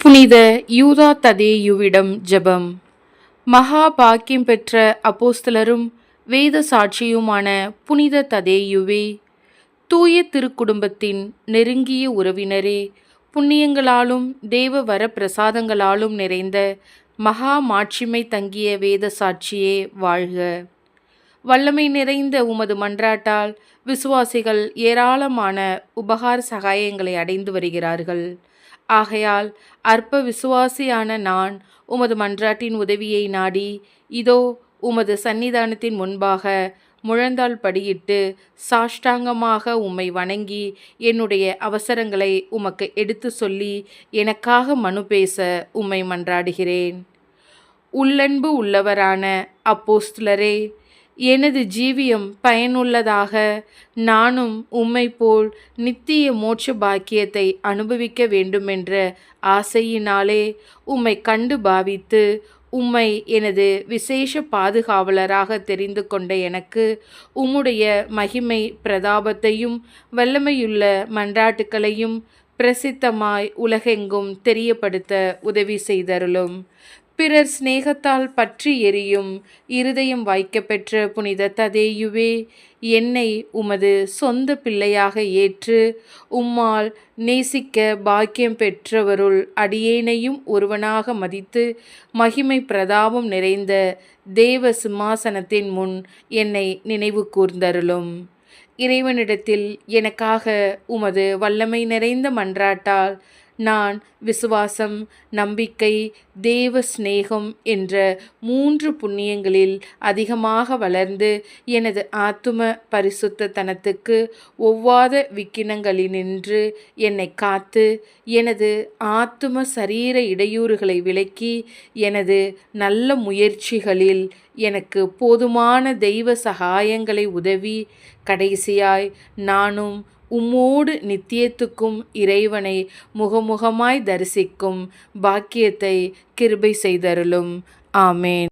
புனித யூதா ததேயுவிடம் ஜெபம். மகா பாக்கியம் பெற்ற அப்போஸ்தலரும் வேத சாட்சியுமான புனித ததேயுவே தூய திருக்குடும்பத்தின் நெருங்கிய உறவினரே புண்ணியங்களாலும் தேவ வர பிரசாதங்களாலும் நிறைந்த மகா மாட்சிமை தங்கிய வேத சாட்சியே வாழ்க. வல்லமை நிறைந்த உமது மன்றாட்டால் விசுவாசிகள் ஏராளமான உபகார சகாயங்களை அடைந்து வருகிறார்கள். ஆகையால் அற்ப விசுவாசியான நான் உமது மன்றாட்டின் உதவியை நாடி இதோ உமது சந்நிதானத்தின் முன்பாக முழந்தாள் படியிட்டு சாஷ்டாங்கமாக உம்மை வணங்கி என்னுடைய அவசரங்களை உமக்கு எடுத்து சொல்லி எனக்காக மனு பேச உம்மை மன்றாடுகிறேன். உள்ளன்பு உள்ளவரான அப்போஸ்துலரே எனது ஜீவியம் பயனுள்ளதாக நானும் உம்மை போல் நித்திய மோட்ச பாக்கியத்தை அனுபவிக்க வேண்டுமென்ற ஆசையினாலே உம்மை கண்டு பாவித்து உம்மை எனது விசேஷ பாதுகாவலராக தெரிந்து கொண்ட எனக்கு உம்முடைய மகிமை பிரதாபத்தையும் வல்லமையுள்ள மன்றாட்டுக்களையும் பிரசித்தமாய் உலகெங்கும் தெரியப்படுத்த உதவி செய்தருளும். பிறர் சிநேகத்தால் பற்றி எரியும் இருதயம் வாய்க்கப்பெற்ற புனித ததேயுவே என்னை உமது சொந்த பிள்ளையாக ஏற்று உம்மால் நேசிக்க பாக்கியம் பெற்றவருள் அடியேனையும் ஒருவனாக மதித்து மகிமை பிரதாபம் நிறைந்த தேவ சிம்மாசனத்தின் முன் என்னை நினைவு கூர்ந்தருளும். இறைவனிடத்தில் எனக்காக உமது வல்லமை நிறைந்த மன்றாட்டால் நான் விசுவாசம் நம்பிக்கை தேவ சிநேகம் என்ற மூன்று புண்ணியங்களில் அதிகமாக வளர்ந்து எனது ஆத்தும பரிசுத்தனத்துக்கு ஒவ்வாத விக்கினங்களினின்று என்னை காத்து எனது ஆத்தும சரீர இடையூறுகளை விலக்கி எனது நல்ல முயற்சிகளில் எனக்கு போதுமான தெய்வ சகாயங்களை உதவி கடைசியாய் நானும் உம்மோடு நித்தியத்துக்கும் இறைவனை முகமுகமாய் தரிசிக்கும் பாக்கியத்தை கிருபை செய்தருளும். ஆமேன்.